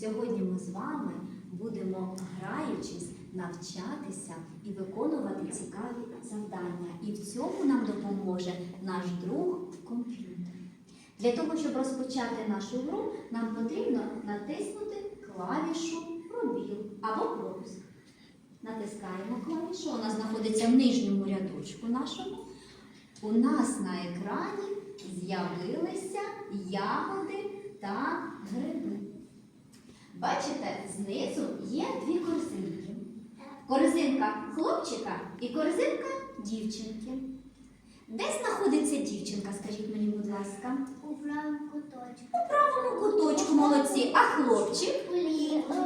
Сьогодні ми з вами будемо, граючись, навчатися і виконувати цікаві завдання. І в цьому нам допоможе наш друг комп'ютер. Для того, щоб розпочати нашу гру, нам потрібно натиснути клавішу пробіл або пропуск. Натискаємо клавішу, вона знаходиться в нижньому рядочку нашому. У нас на екрані з'явилися ягоди та гриби. Бачите, знизу є дві корзинки. Корзинка хлопчика і корзинка дівчинки. Де знаходиться дівчинка, скажіть мені, будь ласка? У правому куточку. У правому куточку молодці, а хлопчик?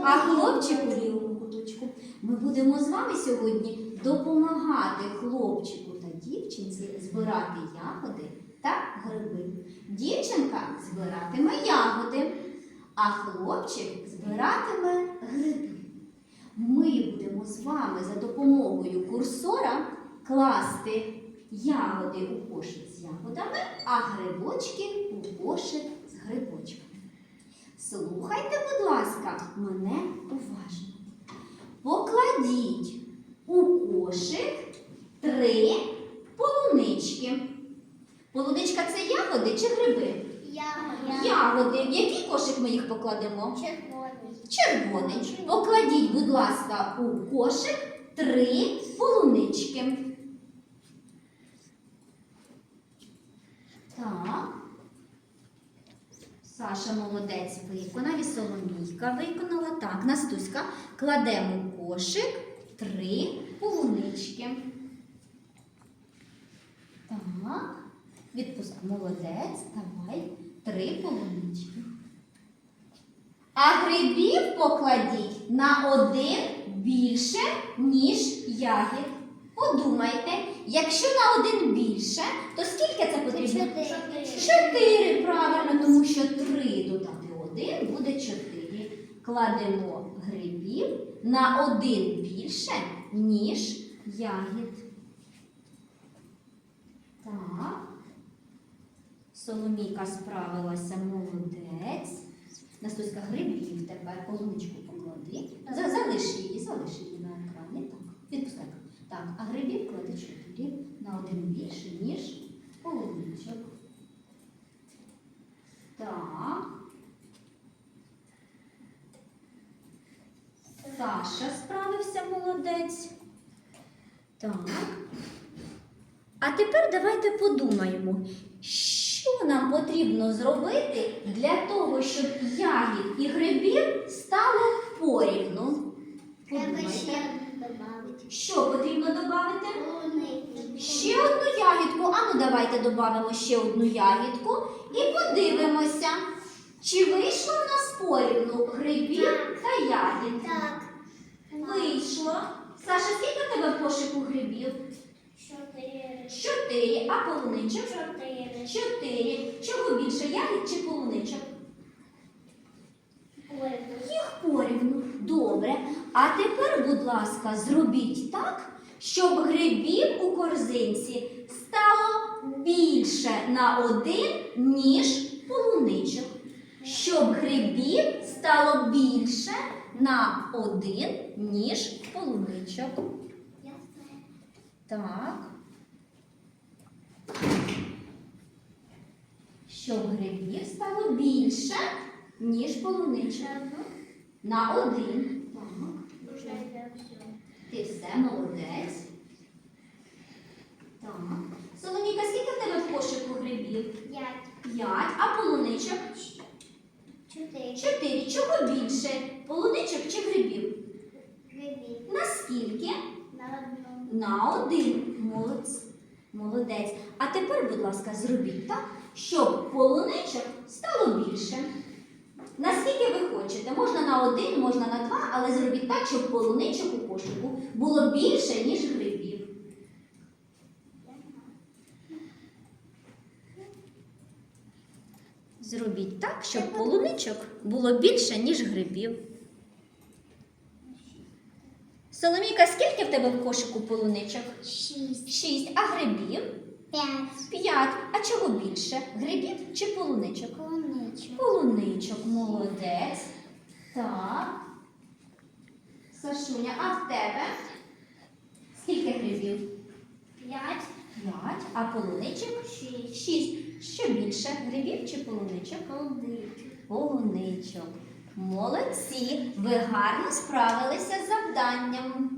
А хлопчик у лівому куточку. Ми будемо з вами сьогодні допомагати хлопчику та дівчинці збирати ягоди та гриби. Дівчинка збиратиме ягоди, а хлопчик збиратиме гриби. Ми будемо з вами за допомогою курсора класти ягоди у кошик з ягодами, а грибочки у кошик з грибочками. Слухайте, будь ласка, мене уважно. Покладіть у кошик три полунички. Полуничка це ягоди чи гриби? Я. Ягоди. В який кошик ми їх покладемо? Червоний. Червоний. Покладіть, будь ласка, у кошик три полунички. Так. Саша молодець виконав і Соломійка виконала. Так, Настуська, кладемо у кошик три полунички. Так. Відпуск. Молодець. Давай. Три полунички. А грибів покладіть на один більше, ніж ягід. Подумайте, якщо на один більше, то скільки це потрібно? Чотири. Чотири, правильно, тому що три додати один буде чотири. Кладемо грибів на один більше, ніж ягід. Так. Соломійка справилася молодець. Настуська грибів тепер полуничку поклади. За- Залиш її, залиш її на екрані. Так, відпускай. Так, а грибів клади чотири на один більше, ніж полуничок. Так. Саша справився молодець. Так. А тепер давайте подумаємо, що нам потрібно зробити для того, щоб ягід і грибів стало порівну. Треба ще додати. Що потрібно додати? Ще одну ягідку. А ну давайте додамо ще одну ягідку і подивимося, чи вийшло в нас порівну грибів Так. та ягід. Так. Вийшло. Саша, скільки в тебе в кошику грибів? Чотири. Чотири. А полуничок? Чотири. Чотири. Чого більше ягід чи полуничок? Ой, Їх порівну. Добре. А тепер, будь ласка, зробіть так, щоб грибів у корзинці стало більше на один, ніж полуничок. Щоб грибів стало більше на один, ніж полуничок. Так. Щоб грибів стало більше, ніж полуничок. На один. Ти все молодець. Так. Соломійка, скільки в тебе в кошику грибів? П'ять. П'ять. А полуничок? Чотири. Чотири. Чого більше? Полуничок чи грибів? Грибів. Наскільки? На одну. На один. Молодець. Молодець. А тепер, будь ласка, зробіть так, щоб полуничок стало більше. Наскільки ви хочете? Можна на один, можна на два, але зробіть так, щоб полуничок у кошику було більше, ніж грибів. Зробіть так, щоб полуничок було більше, ніж грибів. Соломійка, скільки в тебе в кошику полуничок? Шість. Шість. А грибів? П'ять. П'ять. А чого більше? Грибів чи полуничок? Полуничок. Полуничок, молодець. Так. Сашуня, а в тебе? Скільки грибів? П'ять. П'ять. А полуничок? Шість. Шість. Що більше? Грибів чи полуничок? Полуничок. Полуничок. Молодці! Ви гарно справилися з завданням.